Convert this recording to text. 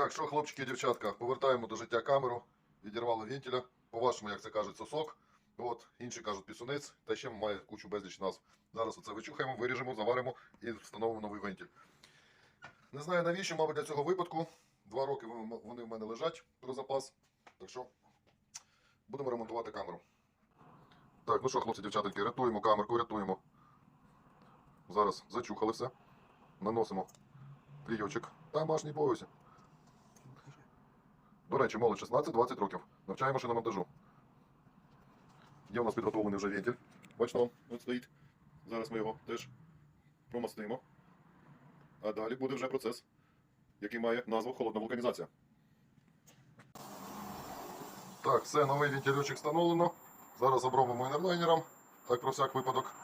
Так, що, хлопчики і дівчатка, повертаємо до життя камеру, відірвали вентиля. По-вашому, як це кажуть, сосок. От, інші кажуть пісунець, та ще має кучу безліч назв. Зараз оце вичухаємо, виріжемо, заваримо і встановимо новий вентиль. Не знаю навіщо, мабуть, для цього випадку. Два роки вони в мене лежать про запас. Так що будемо ремонтувати камеру. Так, ну що, хлопці, дівчатоньки, рятуємо камерку, рятуємо. Зараз зачухали все. Наносимо клійочок. Домашній бойся. Речі, молодь 16-20 років. Навчаємо шиномонтажу. Є у нас підготовлений вже вентиль. Бачите, он стоїть. Зараз ми його теж промастимо. А далі буде вже процес, який має назву холодна вулканізація. Так, все, новий вентильочок встановлено. Зараз обробимо інерлайнером. Так про всяк випадок.